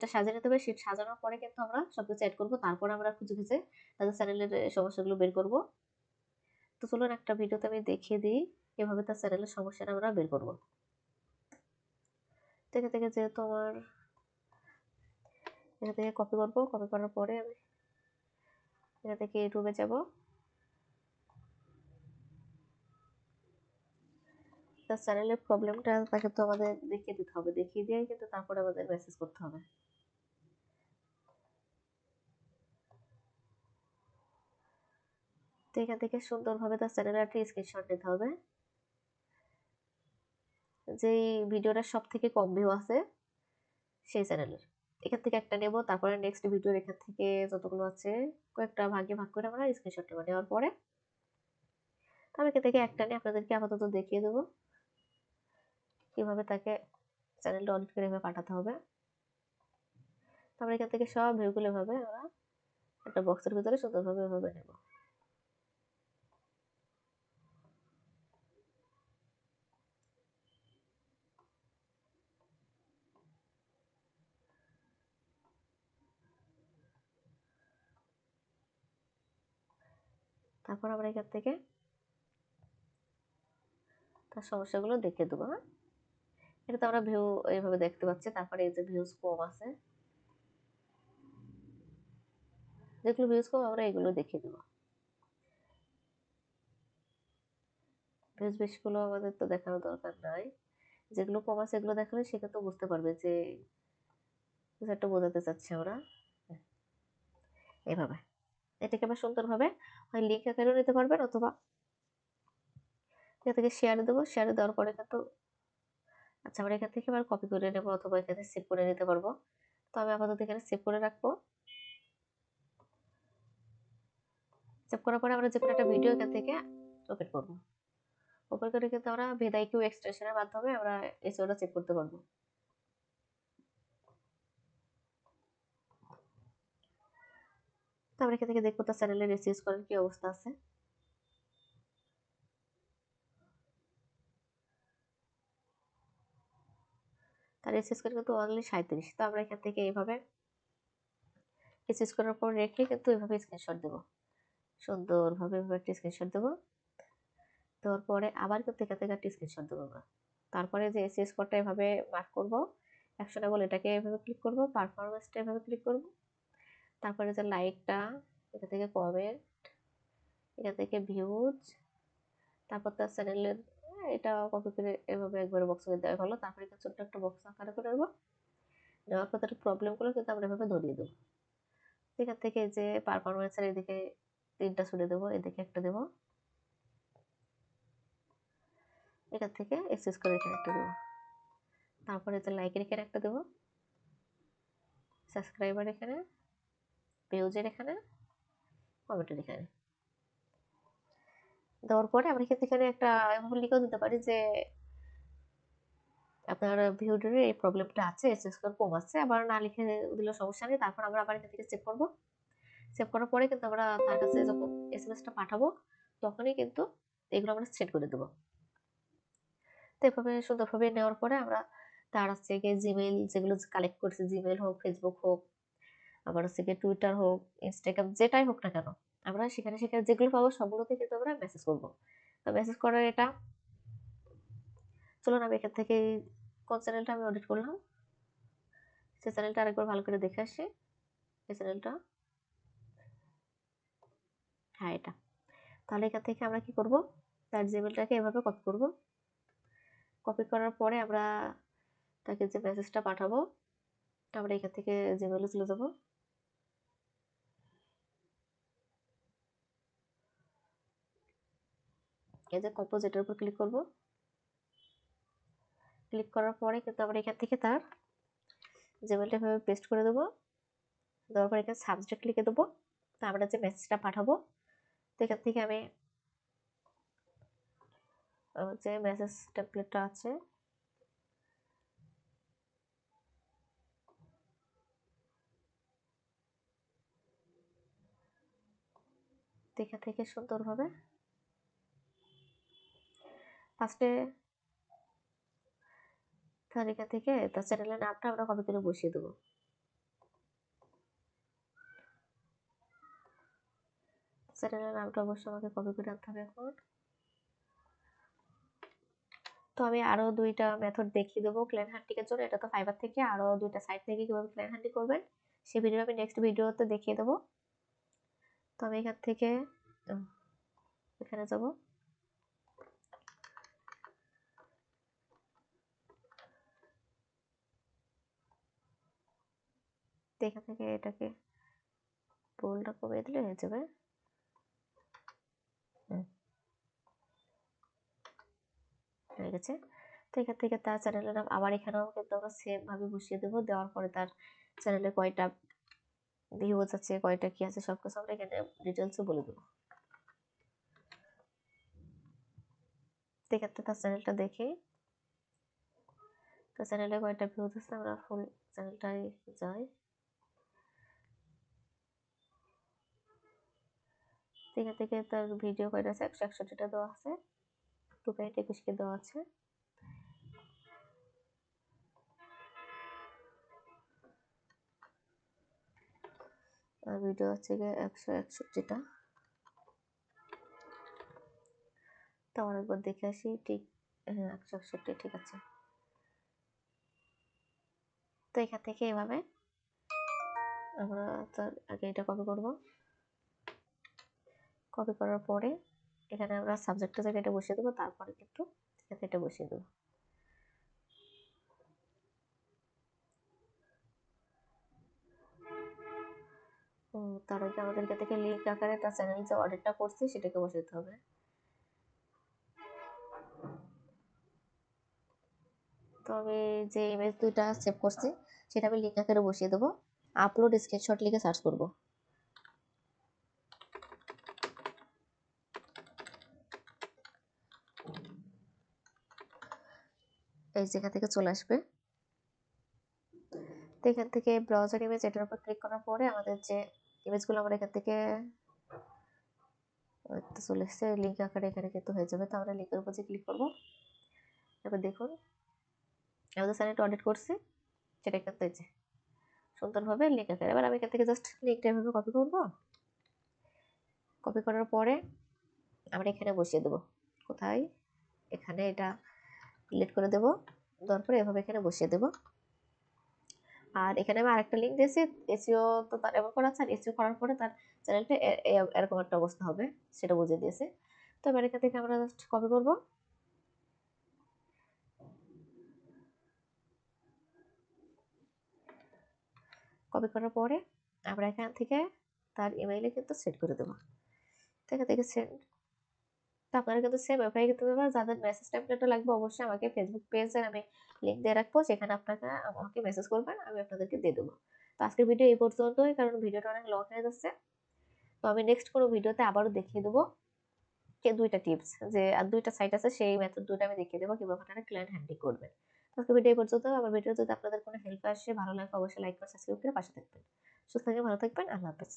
শীটটা সাজিয়ে নিতে হবে শীট সাজানোর পরে কিন্তু আমরা সবকিছু অ্যাড করব, তারপর আমরা খুঁজে খুঁজে তাদের চ্যানেলের সমস্যাগুলো বের করব। তো চলুন একটা ভিডিওতে আমি দেখিয়ে দিই, এভাবে তার চ্যানেলের সমস্যাটা আমরা বের করব। থেকে থেকে যেহেতু আমার, এখান থেকে কপি করব কপি করার পরে আমি এখান থেকে ইউটিউবে যাব। তার চ্যানেলের প্রবলেমটা তাকে তো আমাদের দেখিয়ে দিতে হবে, দেখিয়ে দিয়ে কিন্তু তারপরে আমাদের মেসেজ করতে হবে। তো এখান থেকে সুন্দরভাবে তার একটা স্ক্রিনশট নিতে হবে। যেই ভিডিওটা সব থেকে কম ভিউ আছে, সেই চ্যানেলের। এখান থেকে একটা নেব, তারপরে নেক্সট ভিডিওর এখান থেকে যতগুলো আছে, কয়েকটা ভাগে ভাগ করে আমরা স্ক্রিনশট নেব নেওয়ার পরে। আমি এখান থেকে একটা নিয়ে আপনাদেরকে আপাতত দেখিয়ে দেবো, কীভাবে তাকে চ্যানেলটা অডিট করে এভাবে পাঠাতে হবে। তারপরে এখান থেকে সব ভিউগুলো এভাবে আমরা একটা বক্সের ভিতরে সুন্দরভাবে এভাবে নেব। তারপর আমরা এখান থেকে তার সমস্যাগুলো দেখে দেবো হ্যাঁ? এটা তো আমরা ভিউ এইভাবে দেখতে পাচ্ছি, তারপরে এই যে ভিউজ কম আছে। যেগুলো ভিউজ কম আমরা এগুলো দেখে দেবো। ভিউজ বেশিগুলো আমাদের তো দেখানোর দরকার নাই। যেগুলো কম আছে এগুলো দেখালে কিন্তু বুঝতে পারবে যে একটা বোঝাতে চাচ্ছি আমরা এভাবে এটাকে আবার সুন্দরভাবে হয় লিঙ্ক আকারেও নিতে পারবেন অথবা এখান থেকে শেয়ারে দেবো শেয়ারে দেওয়ার পরে কিন্তু আচ্ছা আমরা এখান থেকে আবার কপি করে নেব অথবা এখানে সেভ করে নিতে পারব। তো আমি আপাতত এখানে সেভ করে রাখব। সেভ করার পরে আমরা যে কোনো একটা ভিডিও এখান থেকে ওপেন করব। ওপেন করে কিন্তু আমরা ভেদাই কিউ এক্সটেনশনের মাধ্যমে আমরা এসিওটা চেক করতে পারব। তো আমরা এখান থেকে দেখব তার চ্যানেলের এসিএস করার কি অবস্থা আছে। তার এসএস করে কিন্তু অনলি সাঁত্রিশ তো আমরা এখান থেকে এইভাবে এসএস করার পর রেখে কিন্তু এইভাবে স্ক্রিনশট দেবো। সুন্দরভাবে এভাবে একটা স্ক্রিনশট দেবো। দেওয়ার পরে আবার কিন্তু এখান থেকে একটা স্ক্রিনশট দেবো আমরা। তারপরে যে এসএস কোডটা এভাবে মার্ক করব অ্যাকশনেবল এটাকে এভাবে ক্লিক করব পারফরমেন্সটা এভাবে ক্লিক করব। তারপরে যে লাইকটা এখান থেকে কমেন্ট এখান থেকে ভিউজ তারপর তার চ্যানেলের এটা কপি করে এভাবে একবারে বক্স করে দেওয়া হলো। তারপরে এখানে ছোট্ট একটা বক্স আকারে করে নেব। নেওয়ার পর তার প্রবলেমগুলো কিন্তু আমরা এভাবে ধরিয়ে দেবো। এখান থেকে যে পারফরমেন্সের এদিকে তিনটা ছুটে দেবো, এদিকে একটা দেবো। এখান থেকে এক্সেস করে এখানে একটা দেবো। তারপরে যে লাইকের এখানে একটা দেবো সাবস্ক্রাইবার এখানে ভিউজের এখানে, কমেন্টের এখানে। দেওয়ার পরে আমরা এখান থেকে একটা এভাবে লিখেও দিতে পারি যে, আপনার ভিউডের এই প্রবলেমটা আছে এসএস স্কোর কম আছে, আবার না লিখে দিলে সমস্যা নেই, তারপর আমরা আবার এখান থেকে চেক করব। সেভ করার পরে কিন্তু আমরা তার কাছে যখন এস এম এসটা পাঠাবো, তখনই কিন্তু এগুলো আমরা সেট করে দেবো। তো এভাবে সুন্দরভাবে নেওয়ার পরে আমরা তার হচ্ছে গিয়ে জিমেইল যেগুলো কালেক্ট করছে জিমেইল হোক ফেসবুক হোক আবার হচ্ছে গিয়ে টুইটার হোক ইনস্টাগ্রাম যেটাই হোক না কেন, আমরা সেখানে সেখানে যেগুলো পাবো সবগুলোতে কিন্তু আমরা মেসেজ করব। তো মেসেজ করার এটা চলুন আমি এখান থেকে কোন চ্যানেলটা আমি অডিট করলাম? সে চ্যানেলটা আরেকবার ভালো করে দেখে আসি। এই চ্যানেলটা হ্যাঁ এটা। তাহলে এখান থেকে আমরা কি করব? তার জিমেলটাকে এভাবে কপি করব। কপি করার পরে আমরা তাকে যে মেসেজটা পাঠাবো আমরা এখান থেকে জিমেলে চলে যাব। যে কম্পোজিটের উপর ক্লিক করব। ক্লিক করার পরে কিন্তু আমরা এখান থেকে তার জিমেলটা পেস্ট করে দেবো। দেওয়ার এখানে সাবজেক্ট লিখে দেবো। তো আমরা যে মেসেজটা পাঠাবো, তো এখান থেকে আমি যে মেসেজ আছে, দেখা থেকে সুন্দরভাবে ফার্স্টে তাহলে থেকে তার চ্যানেলের নামটা আমরা কপি করে বসিয়ে দেবো। চ্যানেলের নামটা অবশ্য আমাকে কপি করে আনতে হবে এখন। তো আমি আরও দুইটা মেথড দেখিয়ে দেবো ক্ল্যান হান্টিংয়ের জন্য। এটা তো ফাইবার থেকে আরও দুইটা সাইট থেকে কীভাবে ক্লেন হান্টি করবেন, সে ভিডিও আমি নেক্সট ভিডিওতে দেখিয়ে দেবো। তো আমি এখান থেকে এখানে যাব। এখান থেকে এটাকে বোল্ডটা কমিয়ে দিলে হয়ে যাবে। হয়ে গেছে। তো এখান থেকে তার চ্যানেলের নাম আবার এখানেও কিন্তু আমরা সেম ভাবে বসিয়ে দেবো। দেওয়ার পরে তার চ্যানেলে কয়টা ভিউজ আছে, কয়টা কি আছে সব কিছু আমরা এখানে ডিটেলসও বলে দেবো। থেকে তার চ্যানেলটা দেখে। তো চ্যানেলে কয়টা ভিউজ আছে, আমরা ফুল চ্যানেলটাই যাই। এখান থেকে তার ভিডিও কয়টা আছে একশো একষট্টিটা দেওয়া আছে। টু পয়েন্ট একুশকে দেওয়া আছে। আর ভিডিও হচ্ছে গিয়ে একশো একষট্টিটা। তো অনেকবার দেখে আসি, ঠিক হ্যাঁ একশো একষট্টি, ঠিক আছে। তো এখান থেকে এভাবে আমরা তার আগে এটা কপি করব। কপি করার পরে এখানে আমরা সাবজেক্টের জায়গায় এটা বসিয়ে দেবো, তারপরে কিন্তু এখানে এটা বসিয়ে দেবো। তার আগে আমাদের এখান থেকে লিঙ্ক আকারে তার চ্যানেল যে অর্ডারটা করছি সেটাকে বসাতে হবে। তো আমি যে ইমেজ দুইটা সেভ করছি, সেটা আমি লিঙ্ক আকারে বসিয়ে দেবো। আপলোড স্ক্রিনশট লিখে সার্চ করব। এই জায়গা থেকে চলে আসবে। তো এখান থেকে ব্রাউজার ইমেজ এটার উপর ক্লিক করার পরে আমাদের যে ইমেজগুলো আমরা এখান থেকে চলে এসছে লিঙ্ক আকারে এখানে কিন্তু হয়ে যাবে। তো আমরা লিঙ্কের উপর যে ক্লিক করব, এবার দেখুন, আমাদের চ্যানেলটা অডিট করছি, সেটা এখান থেকে সুন্দরভাবে লিঙ্ক আকারে। এবার আমি এখান থেকে জাস্ট লিঙ্কটা এভাবে কপি করব। কপি করার পরে আমরা এখানে বসিয়ে দেবো। কোথায়? এখানে এটা ডিলিট করে দেবো। দেওয়ার পরে এভাবে এখানে বসিয়ে দেবো। আর এখানে আমি আরেকটা লিঙ্ক দিয়েছি এসিও তো তার এমন করা আছে, আর এসিও করার পরে তার চ্যানেলটা এরকম একটা অবস্থা হবে, সেটা বুঝিয়ে দিয়েছে। তো এবার এখান থেকে আমরা জাস্ট কপি করব। কপি করার পরে আমরা এখান থেকে তার ইমেইলে কিন্তু সেট করে দেবো। তো এখান থেকে সেন্ড তো আপনারা কিন্তু সেম ওয়েবসাইট কিন্তু যাদের মেসেজ টেমপ্লেটও লাগবে অবশ্যই আমাকে ফেসবুক পেজে আমি লিঙ্ক দিয়ে রাখব সেখানে আপনাকে আমাকে মেসেজ করবেন, আমি আপনাদেরকে দিয়ে দেবো। তো আজকের ভিডিও এই পর্যন্তই, কারণ ভিডিওটা অনেক লং হয়ে যাচ্ছে। তো আমি নেক্সট কোনো ভিডিওতে আবারও দেখিয়ে দেবো কে দুইটা টিপস যে আর দুইটা সাইট আছে, সেই মেথড দুটো আমি দেখিয়ে দেবো, কীভাবে আপনারা ক্লায়েন্ট হ্যান্ডেল করবেন। আজকে ভিডিও এই পর্যন্ত আমার ভিডিও যদি আপনাদের কোনো হেল্প আসে, ভালো লাগে, অবশ্যই লাইক করে সাবস্ক্রাইব করে পাশে থাকবেন। সুস্থ থাকবেন, ভালো থাকবেন, আল্লাহ হাফেজ।